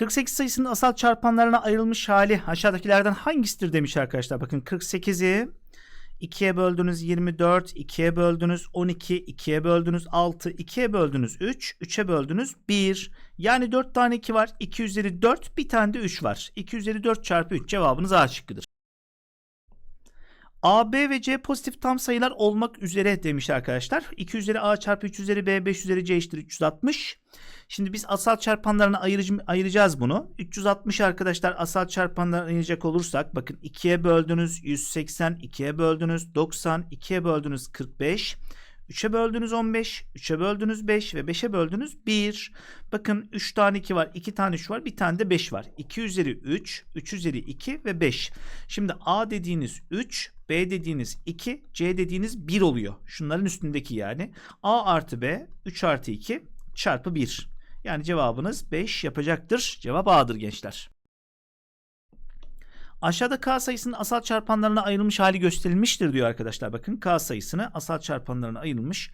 48 sayısının asal çarpanlarına ayrılmış hali aşağıdakilerden hangisidir demiş arkadaşlar. Bakın 48'i 2'ye böldünüz 24, 2'ye böldünüz 12, 2'ye böldünüz 6, 2'ye böldünüz 3, 3'e böldünüz 1. Yani 4 tane 2 var. 2 üzeri 4, bir tane de 3 var. 2 üzeri 4 çarpı 3 cevabınız A şıkkıdır. A, B ve C pozitif tam sayılar olmak üzere demiş arkadaşlar. 2 üzeri A çarpı 3 üzeri B 5 üzeri C eşittir 360. Şimdi biz asal çarpanlarına ayıracağız bunu. 360 arkadaşlar asal çarpanlarına ayıracak olursak bakın 2'ye böldünüz 180, 2'ye böldünüz 90, 2'ye böldünüz 45. 3'e böldünüz 15, 3'e böldünüz 5 ve 5'e böldünüz 1. Bakın 3 tane 2 var, 2 tane 3 var, bir tane de 5 var. 2 üzeri 3, 3 üzeri 2 ve 5. Şimdi A dediğiniz 3, B dediğiniz 2, C dediğiniz 1 oluyor. Şunların üstündeki yani. A artı B 3 artı 2 çarpı 1. Yani cevabınız 5 yapacaktır. Cevap A'dır gençler. Aşağıda K sayısının asal çarpanlarına ayrılmış hali gösterilmiştir diyor arkadaşlar. Bakın K sayısını asal çarpanlarına ayrılmış.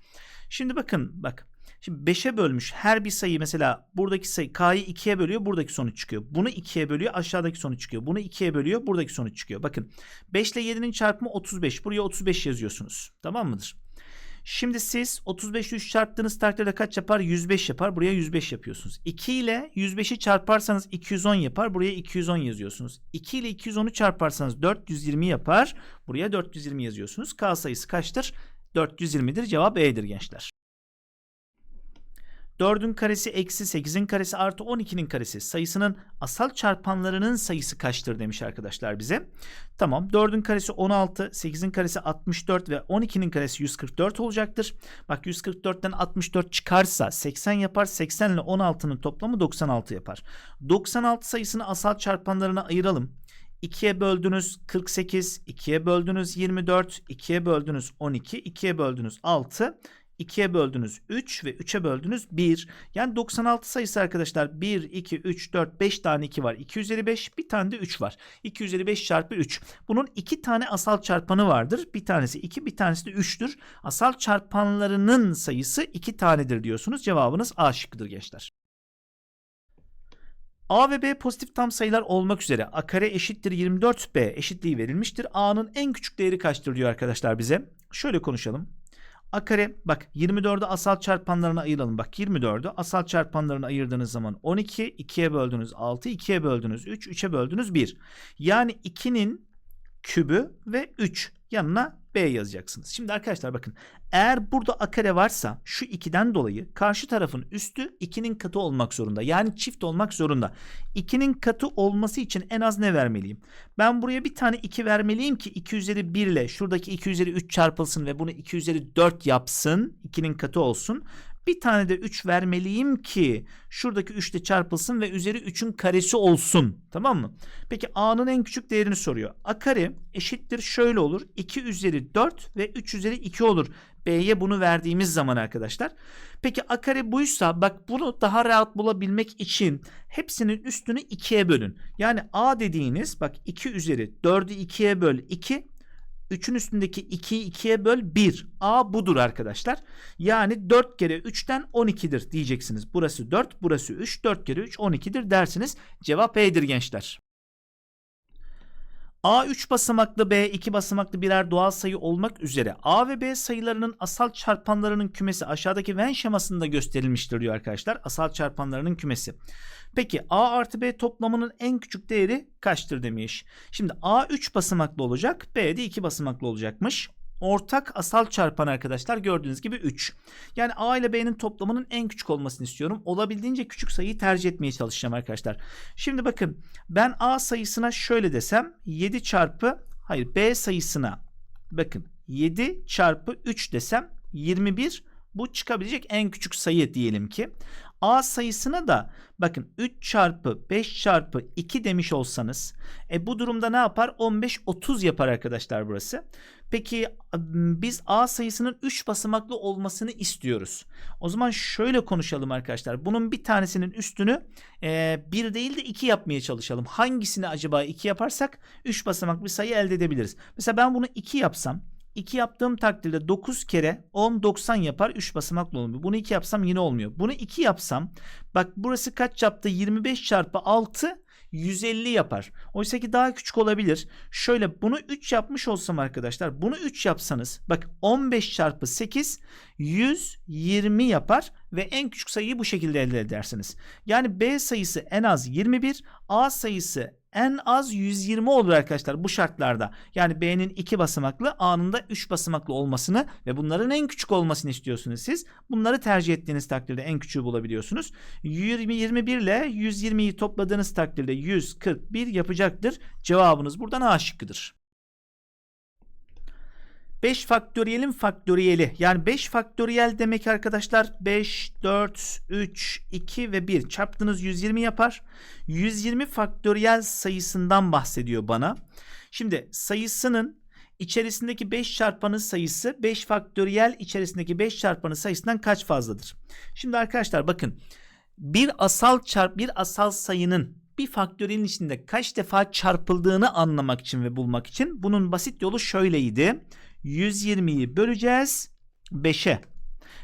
Şimdi bakın bak. Şimdi 5'e bölmüş her bir sayı mesela buradaki sayı K'yı 2'ye bölüyor buradaki sonuç çıkıyor. Bunu 2'ye bölüyor aşağıdaki sonuç çıkıyor. Bunu 2'ye bölüyor buradaki sonuç çıkıyor. Bakın 5 ile 7'nin çarpımı 35. Buraya 35 yazıyorsunuz. Tamam mıdır? Şimdi siz 35 ile 3 çarptığınız takdirde kaç yapar? 105 yapar. Buraya 105 yapıyorsunuz. 2 ile 105'i çarparsanız 210 yapar. Buraya 210 yazıyorsunuz. 2 ile 210'u çarparsanız 420 yapar. Buraya 420 yazıyorsunuz. K sayısı kaçtır? 420'dir. Cevap E'dir gençler. 4'ün karesi eksi 8'in karesi artı 12'nin karesi sayısının asal çarpanlarının sayısı kaçtır demiş arkadaşlar bize. Tamam 4'ün karesi 16, 8'in karesi 64 ve 12'nin karesi 144 olacaktır. Bak 144'ten 64 çıkarsa 80 yapar. 80 ile 16'nın toplamı 96 yapar. 96 sayısını asal çarpanlarına ayıralım. 2'ye böldünüz 48, 2'ye böldünüz 24, 2'ye böldünüz 12, 2'ye böldünüz 6, 2'ye böldünüz 3 ve 3'e böldünüz 1. Yani 96 sayısı arkadaşlar 1, 2, 3, 4, 5 tane 2 var. 2 üzeri 5 bir tane de 3 var. 2 üzeri 5 çarpı 3. Bunun 2 tane asal çarpanı vardır. Bir tanesi 2 bir tanesi de 3'tür. Asal çarpanlarının sayısı 2 tanedir diyorsunuz. Cevabınız A şıkkıdır gençler. A ve B pozitif tam sayılar olmak üzere A kare eşittir 24B eşitliği verilmiştir. A'nın en küçük değeri kaçtır diyor arkadaşlar bize. Şöyle konuşalım. A kare bak 24'ü asal çarpanlarına ayıralım. Bak 24'ü asal çarpanlarına ayırdığınız zaman 12, 2'ye böldünüz 6, 2'ye böldünüz 3, 3'e böldünüz 1. Yani 2'nin kübü ve 3 yanına B yazacaksınız. Şimdi arkadaşlar bakın eğer burada a kare varsa şu 2'den dolayı karşı tarafın üstü 2'nin katı olmak zorunda. Yani çift olmak zorunda. 2'nin katı olması için en az ne vermeliyim? Ben buraya bir tane 2 vermeliyim ki 2 üzeri 1 ile şuradaki 2 üzeri 3 çarpılsın ve bunu 2 üzeri 4 yapsın. 2'nin katı olsun. Bir tane de 3 vermeliyim ki şuradaki 3 ile çarpılsın ve üzeri 3'ün karesi olsun. Tamam mı? Peki A'nın en küçük değerini soruyor. A kare eşittir şöyle olur. 2 üzeri 4 ve 3 üzeri 2 olur. B'ye bunu verdiğimiz zaman arkadaşlar. Peki A kare buysa bak bunu daha rahat bulabilmek için hepsinin üstünü 2'ye bölün. Yani A dediğiniz bak 2 üzeri 4'ü 2'ye böl 2 3'ün üstündeki 2'yi 2'ye böl 1. A budur arkadaşlar. Yani 4 kere 3'ten 12'dir diyeceksiniz. Burası 4, burası 3. 4 kere 3 12'dir dersiniz. Cevap E'dir gençler. A 3 basamaklı B 2 basamaklı birer doğal sayı olmak üzere A ve B sayılarının asal çarpanlarının kümesi aşağıdaki Venn şemasında gösterilmiştir diyor arkadaşlar. Asal çarpanlarının kümesi. Peki A artı B toplamının en küçük değeri kaçtır demiş. Şimdi A 3 basamaklı olacak B de 2 basamaklı olacakmış. Ortak asal çarpan arkadaşlar gördüğünüz gibi 3. Yani A ile B'nin toplamının en küçük olmasını istiyorum. Olabildiğince küçük sayıyı tercih etmeye çalışacağım arkadaşlar. Şimdi bakın ben A sayısına şöyle desem 7 çarpı hayır B sayısına bakın 7 çarpı 3 desem 21 bu çıkabilecek en küçük sayı diyelim ki. A sayısına da bakın 3 çarpı 5 çarpı 2 demiş olsanız e bu durumda ne yapar? 15 30 yapar arkadaşlar burası. Peki biz A sayısının 3 basamaklı olmasını istiyoruz. O zaman şöyle konuşalım arkadaşlar. Bunun bir tanesinin üstünü e, 1 değil de 2 yapmaya çalışalım. Hangisini acaba 2 yaparsak 3 basamaklı bir sayı elde edebiliriz. Mesela ben bunu 2 yapsam 2 yaptığım takdirde 9 kere 10 90 yapar 3 basamaklı olmuyor. Bunu 2 yapsam yine olmuyor. Bunu 2 yapsam bak burası kaç yaptı? 25 çarpı 6 150 yapar. Oysa ki daha küçük olabilir. Şöyle bunu 3 yapmış olsam arkadaşlar bunu 3 yapsanız bak 15 çarpı 8 120 yapar ve en küçük sayıyı bu şekilde elde edersiniz. Yani B sayısı en az 21, A sayısı en az 120 olur arkadaşlar bu şartlarda. Yani B'nin 2 basamaklı, A'nın da 3 basamaklı olmasını ve bunların en küçük olmasını istiyorsunuz siz. Bunları tercih ettiğiniz takdirde en küçüğü bulabiliyorsunuz. 20 21 ile 120'yi topladığınız takdirde 141 yapacaktır. Cevabınız buradan A şıkkıdır. 5 faktöriyelin faktöriyeli. Yani 5 faktöriyel demek arkadaşlar 5, 4, 3, 2 ve 1 çarptığınız 120 yapar. 120 faktöriyel sayısından bahsediyor bana. Şimdi sayısının içerisindeki 5 çarpanı sayısı 5 faktöriyel içerisindeki 5 çarpanı sayısından kaç fazladır? Şimdi arkadaşlar bakın bir asal çarp bir asal sayının bir faktöriyelin içinde kaç defa çarpıldığını anlamak için ve bulmak için bunun basit yolu şöyleydi. 120'yi böleceğiz 5'e.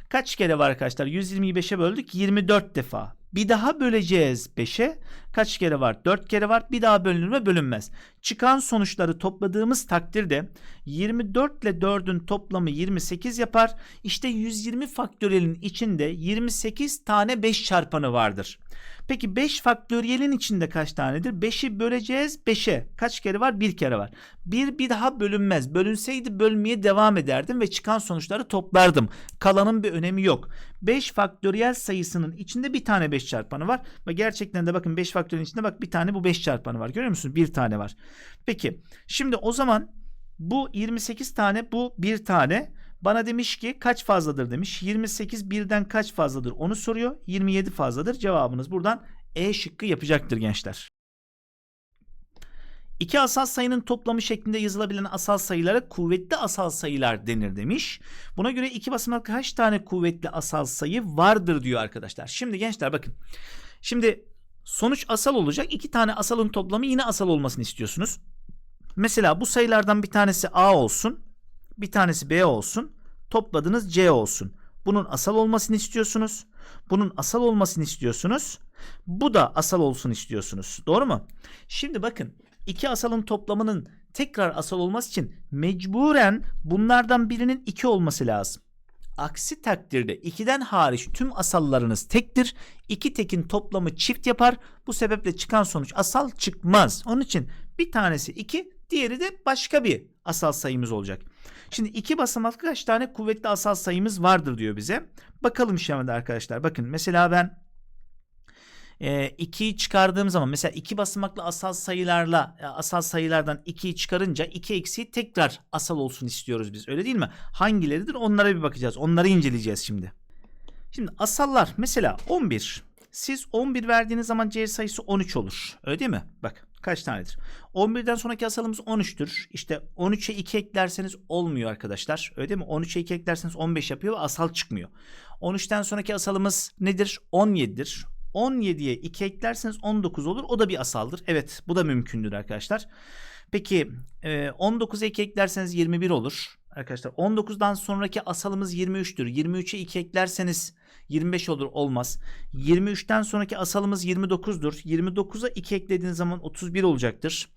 Kaç kere var arkadaşlar? 120'yi 5'e böldük 24 defa. Bir daha böleceğiz 5'e. Kaç kere var? 4 kere var. Bir daha bölünür mü? Bölünmez. Çıkan sonuçları topladığımız takdirde 24 ile 4'ün toplamı 28 yapar. İşte 120 faktöriyelin içinde 28 tane 5 çarpanı vardır. Peki 5 faktöriyelin içinde kaç tanedir? 5'i böleceğiz 5'e. Kaç kere var? 1 kere var. 1 bir daha bölünmez. Bölünseydi bölmeye devam ederdim ve çıkan sonuçları toplardım. Kalanın bir önemi yok. 5 faktöriyel sayısının içinde bir tane 5 çarpanı var. Ve gerçekten de bakın 5 faktöriyelin içinde bak bir tane bu 5 çarpanı var. Görüyor musunuz? Bir tane var. Peki şimdi o zaman bu 28 tane bu bir tane. Bana demiş ki kaç fazladır demiş. 28 birden kaç fazladır onu soruyor. 27 fazladır. Cevabınız buradan E şıkkı yapacaktır gençler. İki asal sayının toplamı şeklinde yazılabilen asal sayılara kuvvetli asal sayılar denir demiş. Buna göre iki basamak kaç tane kuvvetli asal sayı vardır diyor arkadaşlar. Şimdi gençler bakın. Şimdi sonuç asal olacak. İki tane asalın toplamı yine asal olmasını istiyorsunuz. Mesela bu sayılardan bir tanesi A olsun. Bir tanesi B olsun. Topladığınız C olsun. Bunun asal olmasını istiyorsunuz. Bunun asal olmasını istiyorsunuz. Bu da asal olsun istiyorsunuz. Doğru mu? Şimdi bakın iki asalın toplamının tekrar asal olması için mecburen bunlardan birinin 2 olması lazım. Aksi takdirde 2'den hariç tüm asallarınız tektir. İki tekin toplamı çift yapar. Bu sebeple çıkan sonuç asal çıkmaz. Onun için bir tanesi 2, diğeri de başka bir asal sayımız olacak. Şimdi iki basamaklı kaç tane kuvvetli asal sayımız vardır diyor bize. Bakalım şimdi arkadaşlar. Bakın mesela ben 2'yi çıkardığım zaman mesela iki basamaklı asal sayılarla e, asal sayılardan 2'yi çıkarınca 2 eksiği tekrar asal olsun istiyoruz biz. Öyle değil mi? Hangileridir? Onlara bir bakacağız. Onları inceleyeceğiz şimdi. Şimdi asallar mesela 11. Siz 11 verdiğiniz zaman C sayısı 13 olur. Öyle değil mi? Bak kaç tanedir? 11'den sonraki asalımız 13'tür. İşte 13'e 2 eklerseniz olmuyor arkadaşlar. Öyle değil mi? 13'e 2 eklerseniz 15 yapıyor ve asal çıkmıyor. 13'ten sonraki asalımız nedir? 17'dir. 17'ye 2 eklerseniz 19 olur. O da bir asaldır. Evet bu da mümkündür arkadaşlar. Peki 19'a 2 eklerseniz 21 olur. Arkadaşlar 19'dan sonraki asalımız 23'tür. 23'e 2 eklerseniz 25 olur olmaz. 23'ten sonraki asalımız 29'dur. 29'a 2 eklediğiniz zaman 31 olacaktır.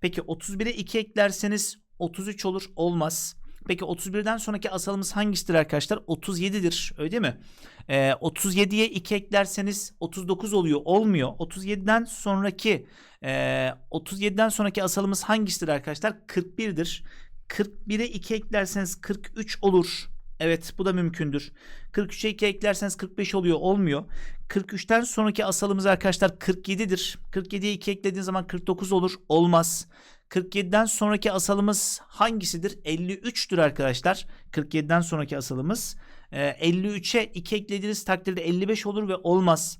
Peki 31'e 2 eklerseniz 33 olur olmaz. Peki 31'den sonraki asalımız hangisidir arkadaşlar? 37'dir. Öyle değil mi? Ee, 37'ye 2 eklerseniz 39 oluyor. Olmuyor. 37'den sonraki e, 37'den sonraki asalımız hangisidir arkadaşlar? 41'dir. 41'e 2 eklerseniz 43 olur. Evet bu da mümkündür. 43'e 2 eklerseniz 45 oluyor. Olmuyor. 43'ten sonraki asalımız arkadaşlar 47'dir. 47'ye 2 eklediğiniz zaman 49 olur. Olmaz. 47'den sonraki asalımız hangisidir? 53'tür arkadaşlar. 47'den sonraki asalımız. Ee, 53'e 2 eklediğiniz takdirde 55 olur ve olmaz.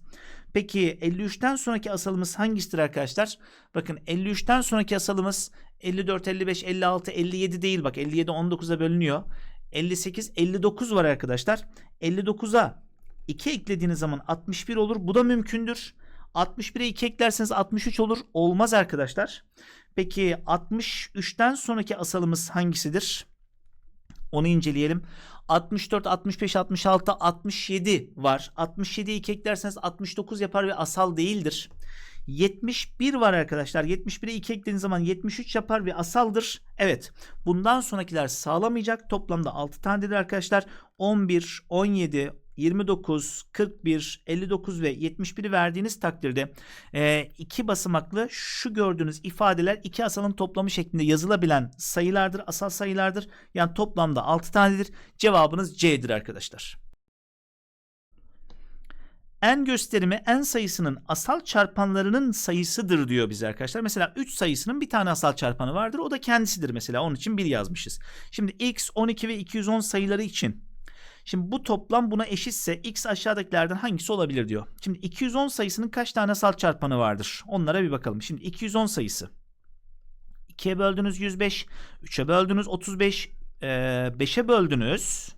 Peki 53'ten sonraki asalımız hangisidir arkadaşlar? Bakın 53'ten sonraki asalımız 54, 55, 56, 57 değil. Bak 57 19'a bölünüyor. 58, 59 var arkadaşlar. 59'a 2 eklediğiniz zaman 61 olur. Bu da mümkündür. 61'e 2 eklerseniz 63 olur. Olmaz arkadaşlar. Peki 63'ten sonraki asalımız hangisidir? Onu inceleyelim. 64, 65, 66, 67 var. 67'yi iki eklerseniz 69 yapar ve asal değildir. 71 var arkadaşlar. 71'e 2 eklediğiniz zaman 73 yapar ve asaldır. Evet. Bundan sonrakiler sağlamayacak. Toplamda 6 tanedir arkadaşlar. 11, 17, 29, 41, 59 ve 71'i verdiğiniz takdirde e, iki basamaklı şu gördüğünüz ifadeler iki asalın toplamı şeklinde yazılabilen sayılardır, asal sayılardır. Yani toplamda 6 tanedir. Cevabınız C'dir arkadaşlar. En gösterimi en sayısının asal çarpanlarının sayısıdır diyor bize arkadaşlar. Mesela 3 sayısının bir tane asal çarpanı vardır. O da kendisidir mesela. Onun için 1 yazmışız. Şimdi x, 12 ve 210 sayıları için Şimdi bu toplam buna eşitse x aşağıdakilerden hangisi olabilir diyor. Şimdi 210 sayısının kaç tane asal çarpanı vardır? Onlara bir bakalım. Şimdi 210 sayısı. 2'ye böldünüz 105, 3'e böldünüz 35, 5'e böldünüz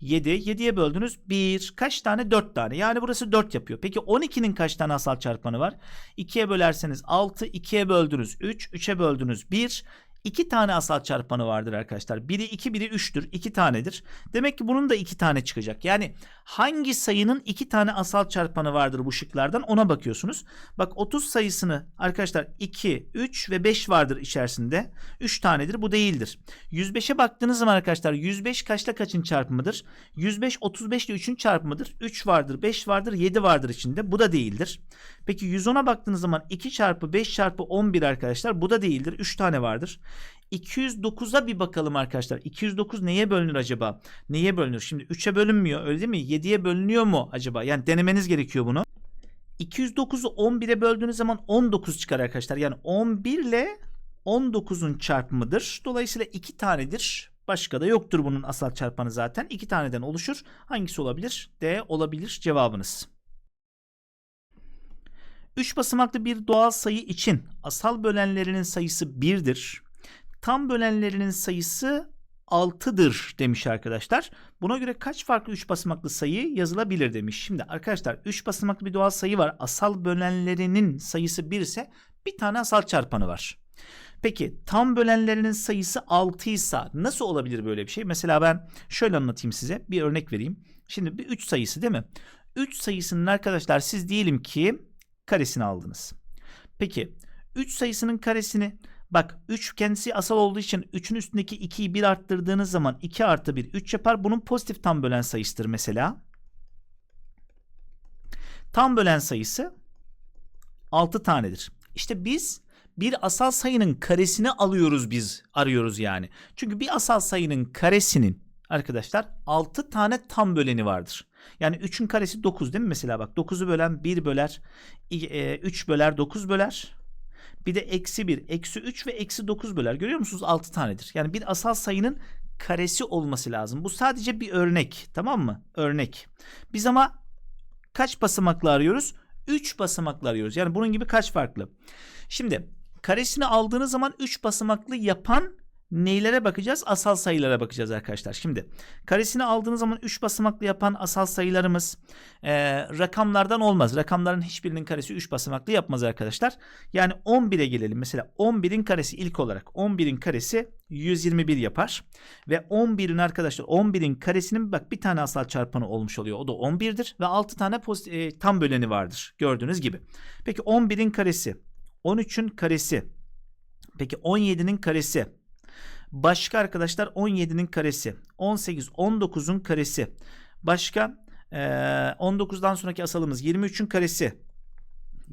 7, 7'ye böldünüz 1. Kaç tane? 4 tane. Yani burası 4 yapıyor. Peki 12'nin kaç tane asal çarpanı var? 2'ye bölerseniz 6, 2'ye böldünüz 3, 3'e böldünüz 1. 2 tane asal çarpanı vardır arkadaşlar. Biri 2, biri 3'tür. 2 tanedir. Demek ki bunun da 2 tane çıkacak. Yani hangi sayının 2 tane asal çarpanı vardır bu şıklardan ona bakıyorsunuz. Bak 30 sayısını arkadaşlar 2, 3 ve 5 vardır içerisinde. 3 tanedir. Bu değildir. 105'e baktığınız zaman arkadaşlar 105 kaçla kaçın çarpımıdır? 105 35 ile 3'ün çarpımıdır. 3 vardır, 5 vardır, 7 vardır içinde. Bu da değildir. Peki 110'a baktığınız zaman 2 çarpı 5 çarpı 11 arkadaşlar. Bu da değildir. 3 tane vardır. 209'a bir bakalım arkadaşlar. 209 neye bölünür acaba? Neye bölünür? Şimdi 3'e bölünmüyor öyle değil mi? 7'ye bölünüyor mu acaba? Yani denemeniz gerekiyor bunu. 209'u 11'e böldüğünüz zaman 19 çıkar arkadaşlar. Yani 11 ile 19'un çarpımıdır. Dolayısıyla 2 tanedir. Başka da yoktur bunun asal çarpanı zaten. 2 taneden oluşur. Hangisi olabilir? D olabilir cevabınız. 3 basamaklı bir doğal sayı için asal bölenlerinin sayısı 1'dir. Tam bölenlerinin sayısı 6'dır demiş arkadaşlar. Buna göre kaç farklı 3 basamaklı sayı yazılabilir demiş. Şimdi arkadaşlar 3 basamaklı bir doğal sayı var. Asal bölenlerinin sayısı 1 ise bir tane asal çarpanı var. Peki tam bölenlerinin sayısı 6 ise nasıl olabilir böyle bir şey? Mesela ben şöyle anlatayım size. Bir örnek vereyim. Şimdi bir 3 sayısı değil mi? 3 sayısının arkadaşlar siz diyelim ki karesini aldınız. Peki 3 sayısının karesini bak 3 kendisi asal olduğu için 3'ün üstündeki 2'yi 1 arttırdığınız zaman 2 artı 1 3 yapar. Bunun pozitif tam bölen sayısıdır mesela. Tam bölen sayısı 6 tanedir. İşte biz bir asal sayının karesini alıyoruz biz arıyoruz yani. Çünkü bir asal sayının karesinin arkadaşlar 6 tane tam böleni vardır. Yani 3'ün karesi 9 değil mi mesela bak 9'u bölen 1 böler 3 böler 9 böler bir de eksi 1 eksi 3 ve eksi 9 böler görüyor musunuz 6 tanedir. Yani bir asal sayının karesi olması lazım. Bu sadece bir örnek tamam mı? Örnek. Biz ama kaç basamaklı arıyoruz? 3 basamaklı arıyoruz. Yani bunun gibi kaç farklı? Şimdi karesini aldığınız zaman 3 basamaklı yapan neylere bakacağız? Asal sayılara bakacağız arkadaşlar. Şimdi karesini aldığınız zaman 3 basamaklı yapan asal sayılarımız e, rakamlardan olmaz. Rakamların hiçbirinin karesi 3 basamaklı yapmaz arkadaşlar. Yani 11'e gelelim. Mesela 11'in karesi ilk olarak 11'in karesi 121 yapar. Ve 11'in arkadaşlar 11'in karesinin bak bir tane asal çarpanı olmuş oluyor. O da 11'dir ve 6 tane pozitif, e, tam böleni vardır. Gördüğünüz gibi. Peki 11'in karesi 13'ün karesi Peki 17'nin karesi Başka arkadaşlar 17'nin karesi. 18, 19'un karesi. Başka e, 19'dan sonraki asalımız 23'ün karesi.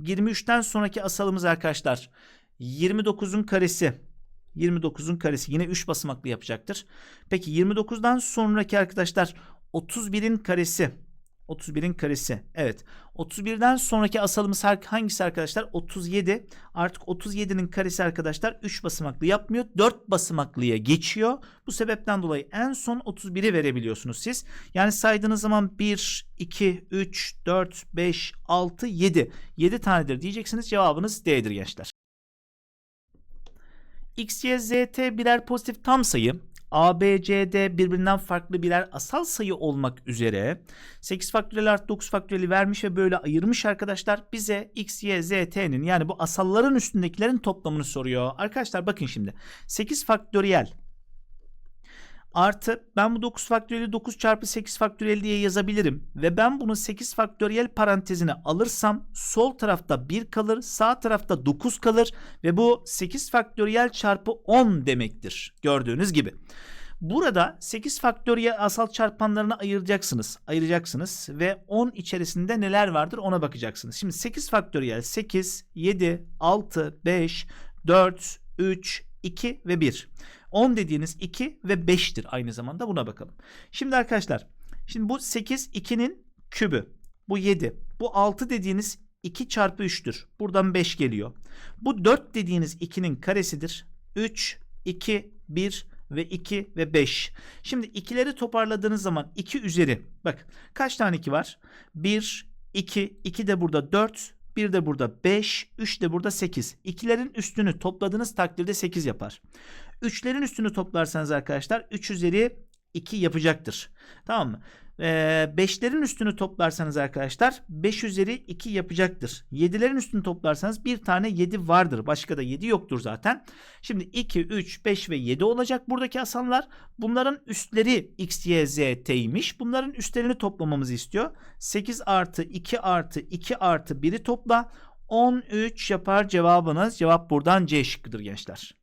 23'ten sonraki asalımız arkadaşlar 29'un karesi. 29'un karesi yine 3 basamaklı yapacaktır. Peki 29'dan sonraki arkadaşlar 31'in karesi. 31'in karesi. Evet. 31'den sonraki asalımız hangisi arkadaşlar? 37. Artık 37'nin karesi arkadaşlar 3 basamaklı yapmıyor. 4 basamaklıya geçiyor. Bu sebepten dolayı en son 31'i verebiliyorsunuz siz. Yani saydığınız zaman 1, 2, 3, 4, 5, 6, 7. 7 tanedir diyeceksiniz. Cevabınız D'dir gençler. X, Y, Z, T birer pozitif tam sayı. A, B, C, D birbirinden farklı birer asal sayı olmak üzere 8 faktöriyel artı 9 faktöriyeli vermiş ve böyle ayırmış arkadaşlar. Bize X, Y, Z, T'nin yani bu asalların üstündekilerin toplamını soruyor. Arkadaşlar bakın şimdi 8 faktöriyel Artı ben bu 9 faktöriyeli 9 çarpı 8 faktöriyel diye yazabilirim. Ve ben bunu 8 faktöriyel parantezine alırsam sol tarafta 1 kalır sağ tarafta 9 kalır. Ve bu 8 faktöriyel çarpı 10 demektir gördüğünüz gibi. Burada 8 faktöriyel asal çarpanlarını ayıracaksınız. Ayıracaksınız ve 10 içerisinde neler vardır ona bakacaksınız. Şimdi 8 faktöriyel 8, 7, 6, 5, 4, 3, 2 ve 1. 10 dediğiniz 2 ve 5'tir aynı zamanda buna bakalım. Şimdi arkadaşlar şimdi bu 8 2'nin kübü. Bu 7. Bu 6 dediğiniz 2 çarpı 3'tür. Buradan 5 geliyor. Bu 4 dediğiniz 2'nin karesidir. 3, 2, 1 ve 2 ve 5. Şimdi ikileri toparladığınız zaman 2 üzeri bak kaç tane 2 var? 1, 2, 2 de burada 4, 1 de burada 5, 3 de burada 8. İkilerin üstünü topladığınız takdirde 8 yapar. Üçlerin üstünü toplarsanız arkadaşlar 3 üzeri 2 yapacaktır. Tamam mı? Ee, beşlerin üstünü toplarsanız arkadaşlar 5 üzeri 2 yapacaktır. 7'lerin üstünü toplarsanız bir tane 7 vardır. Başka da 7 yoktur zaten. Şimdi 2, 3, 5 ve 7 olacak buradaki asanlar. Bunların üstleri x, y, z, t'ymiş. Bunların üstlerini toplamamızı istiyor. 8 artı 2 artı 2 artı 1'i topla. 13 yapar cevabınız. Cevap buradan C şıkkıdır gençler.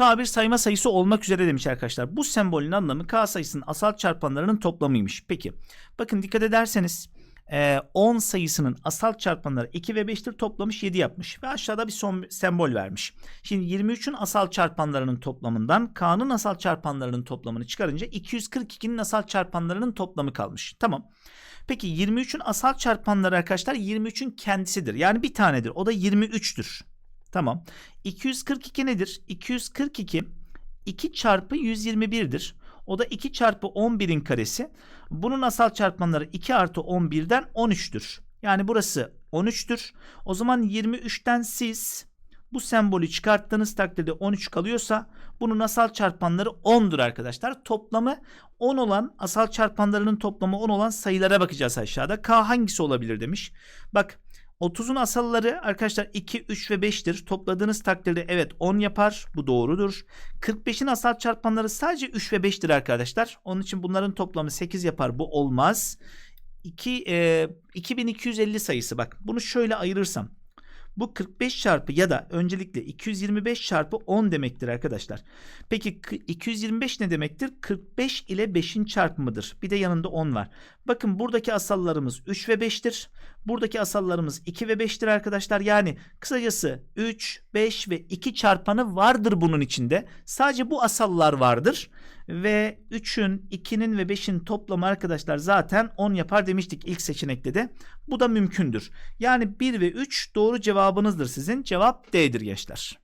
K bir sayma sayısı olmak üzere demiş arkadaşlar. Bu sembolün anlamı K sayısının asal çarpanlarının toplamıymış. Peki bakın dikkat ederseniz e, 10 sayısının asal çarpanları 2 ve 5'tir toplamış 7 yapmış. Ve aşağıda bir son sembol vermiş. Şimdi 23'ün asal çarpanlarının toplamından K'nın asal çarpanlarının toplamını çıkarınca 242'nin asal çarpanlarının toplamı kalmış. Tamam. Peki 23'ün asal çarpanları arkadaşlar 23'ün kendisidir. Yani bir tanedir. O da 23'tür. Tamam. 242 nedir? 242 2 çarpı 121'dir. O da 2 çarpı 11'in karesi. Bunun asal çarpanları 2 artı 11'den 13'tür. Yani burası 13'tür. O zaman 23'ten siz bu sembolü çıkarttığınız takdirde 13 kalıyorsa bunun asal çarpanları 10'dur arkadaşlar. Toplamı 10 olan asal çarpanlarının toplamı 10 olan sayılara bakacağız aşağıda. K hangisi olabilir demiş. Bak 30'un asalları arkadaşlar 2, 3 ve 5'tir. Topladığınız takdirde evet 10 yapar. Bu doğrudur. 45'in asal çarpanları sadece 3 ve 5'tir arkadaşlar. Onun için bunların toplamı 8 yapar. Bu olmaz. 2, e, 2250 sayısı bak bunu şöyle ayırırsam. Bu 45 çarpı ya da öncelikle 225 çarpı 10 demektir arkadaşlar. Peki 225 ne demektir? 45 ile 5'in çarpımıdır. Bir de yanında 10 var. Bakın buradaki asallarımız 3 ve 5'tir. Buradaki asallarımız 2 ve 5'tir arkadaşlar. Yani kısacası 3, 5 ve 2 çarpanı vardır bunun içinde. Sadece bu asallar vardır. Ve 3'ün, 2'nin ve 5'in toplamı arkadaşlar zaten 10 yapar demiştik ilk seçenekte de. Bu da mümkündür. Yani 1 ve 3 doğru cevabınızdır sizin. Cevap D'dir gençler.